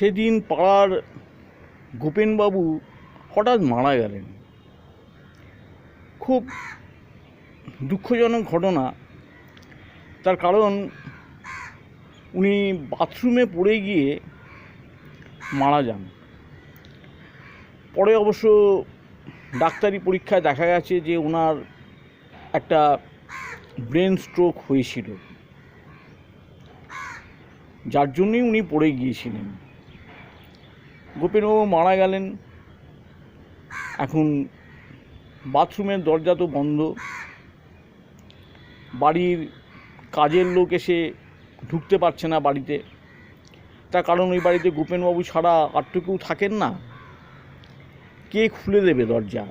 সেদিন পাড়ার গোপেনবাবু হঠাৎ মারা গেলেন। খুব দুঃখজনক ঘটনা। তার কারণ, উনি বাথরুমে পড়ে গিয়ে মারা যান। পরে অবশ্য ডাক্তারি পরীক্ষায় দেখা গেছে যে ওনার একটা ব্রেন স্ট্রোক হয়েছিল। যার জন্যই উনি পড়ে গিয়েছিলেন। গোপেনবাবু মারা গেলেন। এখন বাথরুমের দরজা তো বন্ধ। বাড়ির কাজের লোক এসে ঢুকতে পারছে না বাড়িতে। তার কারণ ওই বাড়িতে গোপেনবাবু ছাড়া আর তো কেউ থাকেন না। কে খুলে দেবে দরজা?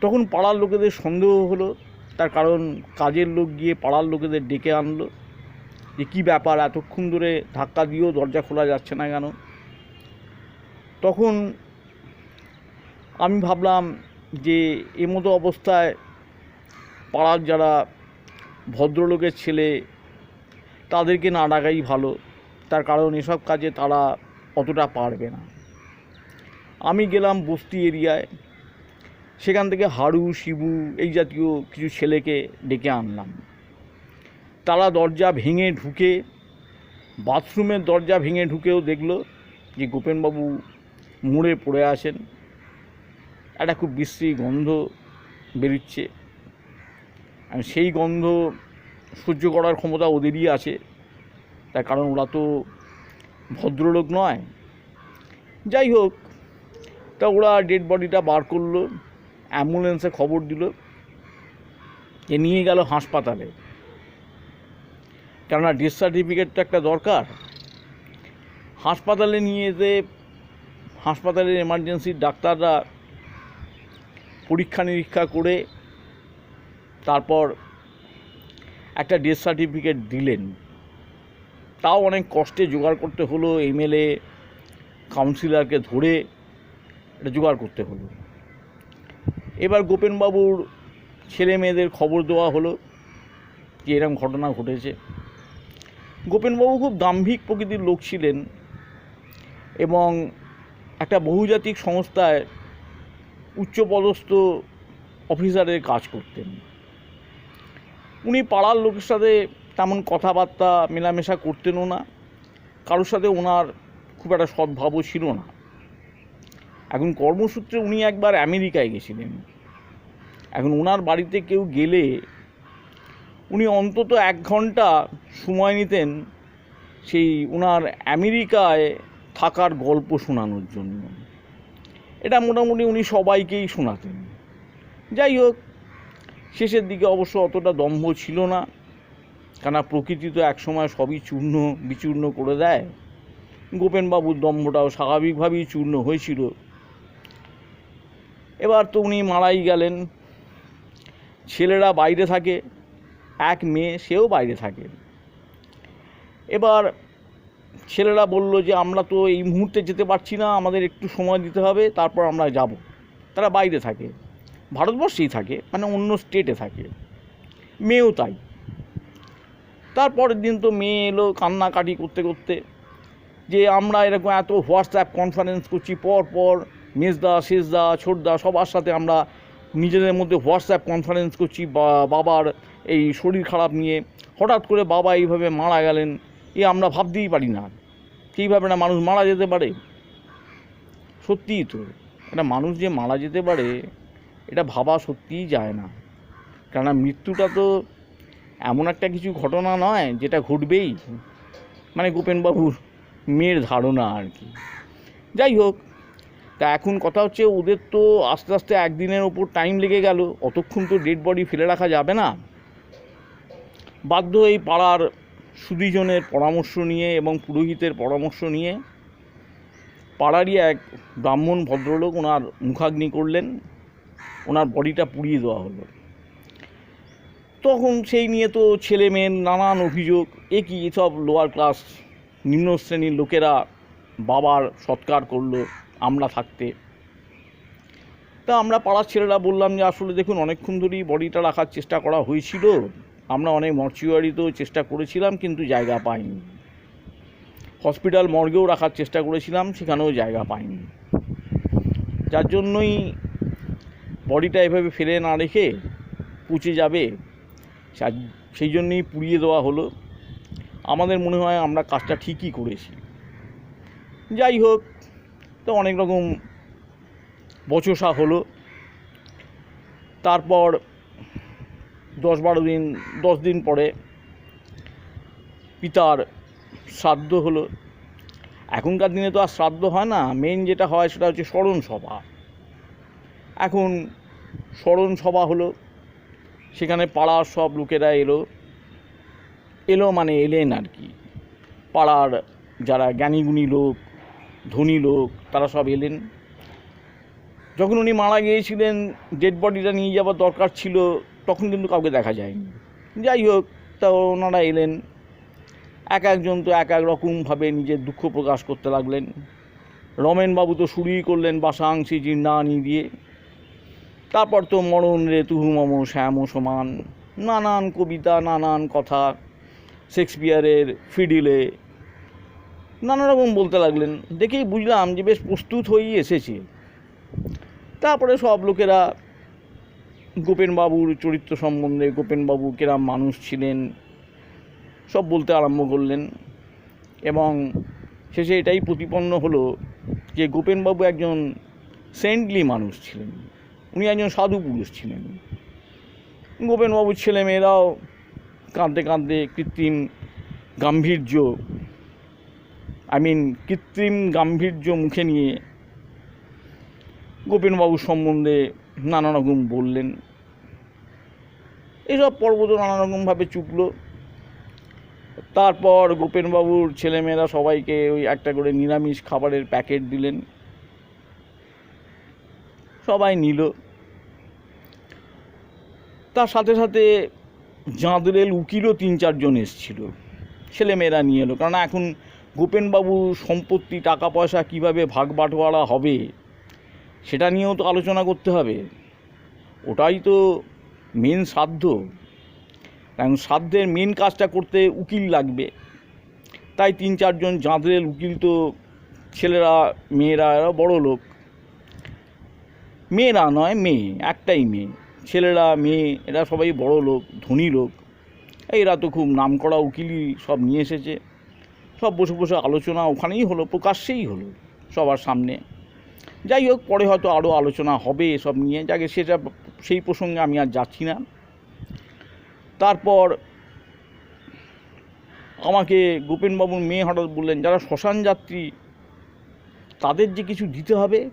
তখন পাড়ার লোকেদের সন্দেহ হলো। তার কারণ কাজের লোক গিয়ে পাড়ার লোকেদের ডেকে আনলো। যে কী ব্যাপার, এতক্ষণ ধরে ধাক্কা দিয়েও দরজা খোলা যাচ্ছে না কেন? তখন আমি ভাবলাম যে এমতো অবস্থায় পাড়ার যারা ভদ্রলোকের ছেলে, তাদেরকে না ডাকাই ভালো। তার কারণ এসব কাজে তারা অতটা পারবে না। আমি গেলাম বস্তি এরিয়ায়। সেখান থেকে হাড়ু শিবু এই জাতীয় কিছু ছেলেকে ডেকে আনলাম। তারা দরজা ভেঙে ঢুকে, বাথরুমের দরজা ভেঙে ঢুকেও দেখল যে গোপেনবাবু মুড়ে পড়ে আছেন একটা খুব বিশ্রী গন্ধ বেরোচ্ছে। সেই গন্ধ সহ্য করার ক্ষমতা ওদেরই আছে। তার কারণ ওরা তো ভদ্রলোক নয়। যাই হোক, তা ওরা ডেড বডিটা বার করল অ্যাম্বুলেন্সে খবর দিল। এ নিয়ে গেল হাসপাতালে। কেননা ডেথ সার্টিফিকেট তো একটা দরকার। হাসপাতালে নিয়ে যেতে হাসপাতালের এমার্জেন্সির ডাক্তাররা পরীক্ষা নিরীক্ষা করে তারপর একটা ডেথ সার্টিফিকেট দিলেন। তাও অনেক কষ্টে জোগাড় করতে হলো এমএলএ কাউন্সিলরকে ধরে এটা জোগাড় করতে হলো। এবার গোপেনবাবুর ছেলে মেয়েদের খবর দেওয়া হলো যে এরকম ঘটনা ঘটেছে। গোপেনবাবু খুব দাম্ভিক প্রকৃতির লোক ছিলেন এবং একটা বহুজাতিক সংস্থায় উচ্চপদস্থ অফিসারের কাজ করতেন। উনি পাড়ার লোকের সাথে তেমন কথাবার্তা মেলামেশা করতেনও না। কারোর সাথে ওনার খুব একটা সদ্ভাবও ছিল না। এখন কর্মসূত্রে উনি একবার আমেরিকায় গেছিলেন। এখন ওনার বাড়িতে কেউ গেলে উনি অন্তত এক ঘণ্টা সময় নিতেন সেই ওনার আমেরিকায় থাকার গল্প শোনানোর জন্য। এটা মোটামুটি উনি সবাইকেই শোনাতেন। যাই হোক, শেষের দিকে অবশ্য অতটা দম্ভ ছিল না। কেন প্রকৃতি তো একসময় সবই চূর্ণ, বিচূর্ণ করে দেয়। গোপেনবাবুর দম্ভটাও স্বাভাবিকভাবেই চূর্ণ হয়েছিল। এবার তো উনি মারাই গেলেন। ছেলেরা বাইরে থাকে, এক মেয়ে সেও বাইরে থাকে। এবার ছেলেরা বলল যে, আমরা তো এই মুহূর্তে যেতে পারছি না, আমাদের একটু সময় দিতে হবে, তারপর আমরা যাব। তারা বাইরে থাকে, ভারতবর্ষেই থাকে মানে অন্য স্টেটে থাকে, মেয়েও তাই। তারপরের দিন তো মেয়ে এলো কান্নাকাটি করতে করতে, যে, আমরা এরকম এত হোয়াটসঅ্যাপ কনফারেন্স করছি, পর পর মেজদা শেষদা ছোটদা, সবার সাথে আমরা নিজেদের মধ্যে হোয়াটসঅ্যাপ কনফারেন্স করছি বাবার এই শরীর খারাপ নিয়ে। হঠাৎ করে বাবা এইভাবে মারা গেলেন এ আমরা ভাবতেই পারি না। কীভাবে না মানুষ মারা যেতে পারে? সত্যিই তো। একটা মানুষ যে মারা যেতে পারে, এটা ভাবা সত্যিই যায় না। কেননা মৃত্যুটা তো এমন একটা কিছু ঘটনা নয়, যেটা ঘটবেই। মানে গোপেনবাবুর মেয়ের ধারণা আর কি। যাই হোক, তা এখন কথা হচ্ছে ওদের তো আস্তে আস্তে একদিনের ওপর টাইম লেগে গেল। অতক্ষণ তো ডেড বডি ফেলে রাখা যাবে না। বাধ্য এই পাড়ার সুদীজনের পরামর্শ নিয়ে এবং পুরোহিতের পরামর্শ নিয়ে পাড়ারই এক ব্রাহ্মণ ভদ্রলোক ওনার মুখাগ্নি করলেন, ওনার বডিটা পুড়িয়ে দেওয়া হলো। তখন সেই নিয়ে তো ছেলে মেয়ের নানান অভিযোগ, এ কি সব লোয়ার ক্লাস নিম্ন শ্রেণির লোকেরা বাবার সৎকার করল আমরা থাকতে। তা আমরা পাড়ার ছেলেরা বললাম যে আসলে দেখুন, অনেকক্ষণ ধরেই বডিটা রাখার চেষ্টা করা হয়েছিল। আমরা অনেক মর্চুয়ারিতেও চেষ্টা করেছিলাম, কিন্তু জায়গা পাইনি। হসপিটাল মর্গেও রাখার চেষ্টা করেছিলাম, সেখানেও জায়গা পাইনি। যার জন্যই বডিটা এভাবে ফেলে না রেখে পচে যাবে সেই জন্যই পুড়িয়ে দেওয়া হলো। আমাদের মনে হয় আমরা কাজটা ঠিকই করেছি। যাই হোক, তো অনেক রকম বচসা হলো। তারপর দশ বারো দিন, দশ দিন পরে পিতার শ্রাদ্ধ হলো। এখনকার দিনে তো আর শ্রাদ্ধ হয় না মেন যেটা হয় সেটা হচ্ছে স্মরণ সভা। এখন স্মরণ সভা হলো, সেখানে পাড়ার সব লোকেরা এলো। এলো মানে এলেন আর কি। পাড়ার যারা জ্ঞানীগুণী লোক, ধনী লোক, তারা সব এলেন। যখন উনি মারা গিয়েছিলেন ডেড বডিটা নিয়ে যাওয়ার দরকার ছিল তখন কিন্তু কাউকে দেখা যায়নি। যাই হোক তা ওনারা এলেন। এক একজন তো এক এক রকমভাবে নিজের দুঃখ প্রকাশ করতে লাগলেন। রমেনবাবু তো শুরুই করলেন বাসাংশী জিন্দানি দিয়ে। তারপর তো মরণ রে তুহু মম শ্যাম সমান। নানান কবিতা নানান কথা শেক্সপিয়ারের ফিডিলে। নানা রকম বলতে লাগলেন। দেখেই বুঝলাম যে বেশ প্রস্তুত হয়েই এসেছে। তারপরে সব লোকেরা গোপেনবাবুর চরিত্র সম্বন্ধে গোপেনবাবু কেরাম মানুষ ছিলেন, সব বলতে আরম্ভ করলেন এবং শেষে এটাই প্রতিপন্ন হলো যে গোপেনবাবু একজন সেন্টলি মানুষ ছিলেন, উনি একজন সাধু পুরুষ ছিলেন। গোপেনবাবুর ছেলেমেয়েরাও কাঁদতে কাঁদতে কৃত্রিম গাম্ভীর্য আই মিন কৃত্রিম গাম্ভীর্য মুখে নিয়ে গোপেনবাবুর সম্বন্ধে নানা রকম বললেন। এসব পর্ব তো নানা রকমভাবে চুকলো তারপর গোপেনবাবুর ছেলেমেয়েরা সবাইকে ওই একটা করে নিরামিষ খাবারের প্যাকেট দিলেন। সবাই নিল। তার সাথে সাথে জাঁদরেল উকিলও তিন চারজন এসছিল। ছেলেমেয়েরা নিয়ে এলো। কারণ এখন গোপেনবাবু সম্পত্তি, টাকা পয়সা কীভাবে ভাগ বাটোয়ারা হবে? সেটা নিয়েও তো আলোচনা করতে হবে। ওটাই তো মেন সাধ্য। কারণ সাধ্যের মেন কাজটা করতে উকিল লাগবে। তাই তিন চারজন জাঁদরেল উকিল তো ছেলেরা, মেয়েরা, এরা বড় লোক। মেয়েরা নয়, মেয়ে, একটাই মেয়ে। ছেলেরা, মেয়ে, এরা সবাই বড় লোক, ধনী লোক। এরা তো খুব নামকরা উকিলই সব নিয়ে এসেছে। সব বসে বসে আলোচনা ওখানেই হলো, প্রকাশ্যেই হলো সবার সামনে। যাই হোক, পরে হয়তো আরও আলোচনা হবে এসব নিয়ে। যাকে, সেটা সেই প্রসঙ্গে আমি আর যাচ্ছি না। তারপর আমাকে গোপেনবাবুর মেয়ে হঠাৎ বললেন, যারা শ্মশান যাত্রী, তাদের যে কিছু দিতে হবে,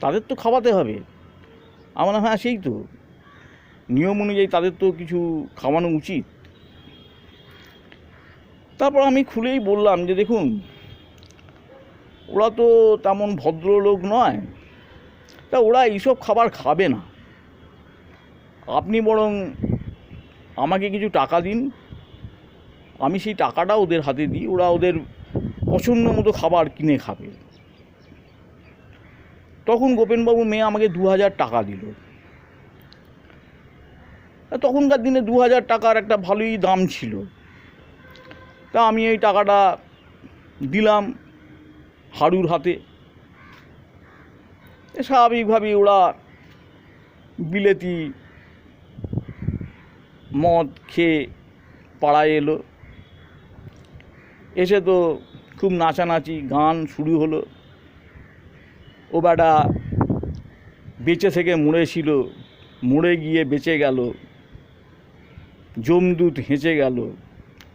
তাদের তো খাওয়াতে হবে। আমার হ্যাঁ সেই তো। নিয়ম অনুযায়ী তাদের তো কিছু খাওয়ানো উচিত। তারপর আমি খুলেই বললাম যে, দেখুন ওরা তো তেমন ভদ্রলোক নয়। তা ওরা এইসব খাবার খাবে না। আপনি বরং আমাকে কিছু টাকা দিন। আমি সেই টাকাটা ওদের হাতে দিই। ওরা ওদের পছন্দ মতো খাবার কিনে খাবে। তখন গোপেনবাবু মেয়ে আমাকে দু হাজার টাকা দিল। তখনকার দিনে দু হাজার টাকার একটা ভালোই দাম ছিল। তা আমি এই টাকাটা দিলাম। হাড়ুর হাতে। স্বাভাবিকভাবেই ওরা বিলেতি মদ খেয়ে পাড়ায় এলো। এসে তো খুব নাচানাচি গান শুরু হলো। ও বেটা বেঁচে থেকে মরেছিল মরে গিয়ে বেঁচে গেল। জমদূত হেঁচে গেল,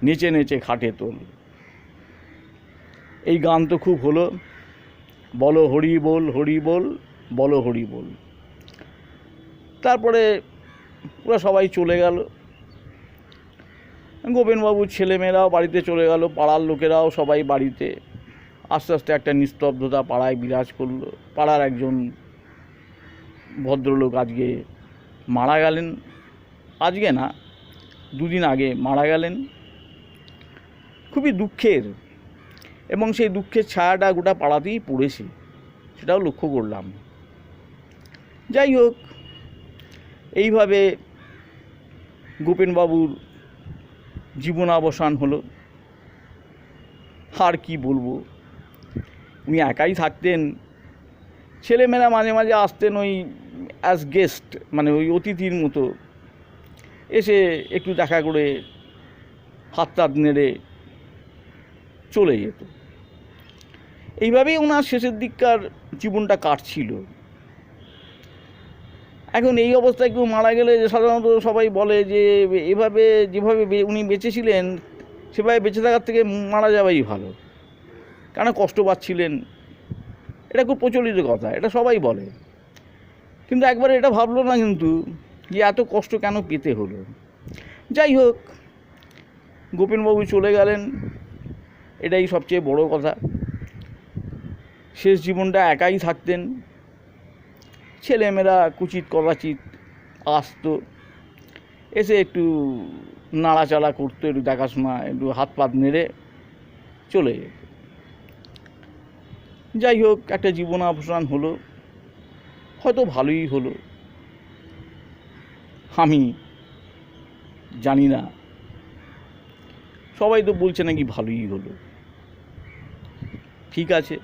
নেচে নেচে খাটে তোল। এই গান তো খুব হলো। বলো হরি বল হরি বল, বলো হরি বল। তারপরে ওরা সবাই চলে গেল। গোপেনবাবুর ছেলেমেয়েরাও বাড়িতে চলে গেল, পাড়ার লোকেরাও সবাই বাড়িতে। আস্তে আস্তে একটা নিস্তব্ধতা পাড়ায় বিরাজ করল। পাড়ার একজন ভদ্রলোক আজকে মারা গেলেন। আজকে না, দুদিন আগে মারা গেলেন। খুবই দুঃখের এবং সেই দুঃখের ছায়াটা গোটা পাড়াতেই পড়েছে, সেটাও লক্ষ্য করলাম। যাই হোক, এইভাবে গোপেনবাবুর জীবনাবসান হলো। আর কি বলব? উনি একাই থাকতেন। ছেলেমেয়েরা মাঝে মাঝে আসতেন ওই অ্যাজ গেস্ট মানে ওই অতিথির মতো। এসে একটু দেখা করে হাত টাত নেড়ে চলে যেত। এইভাবেই ওনার শেষের দিককার জীবনটা কাটছিল। এখন এই অবস্থায় কেউ মারা গেলে সাধারণত সবাই বলে যে এভাবে যেভাবে উনি বেঁচেছিলেন, সেভাবে বেঁচে থাকার থেকে মারা যাওয়াই ভালো। কেন কষ্ট পাচ্ছিলেন? এটা খুব প্রচলিত কথা, এটা সবাই বলে। কিন্তু একবার এটা ভাবলো না কিন্তু যে এত কষ্ট কেন পেতে হলো? যাই হোক, গোপেনবাবু চলে গেলেন, এটাই সবচেয়ে বড় কথা। শেষ জীবনটা একাই থাকতেন। ছেলেমেয়েরা কুচিত কলাচিত আসতো। এসে একটু নাড়াচাড়া করতো, একটু দেখাশোনা, একটু হাত পাত নেড়ে চলে যেত। যাই হোক, একটা জীবন অবসান হলো। হয়তো ভালোই হলো। আমি জানি না। সবাই তো বলছে নাকি ভালোই হলো। ঠিক আছে।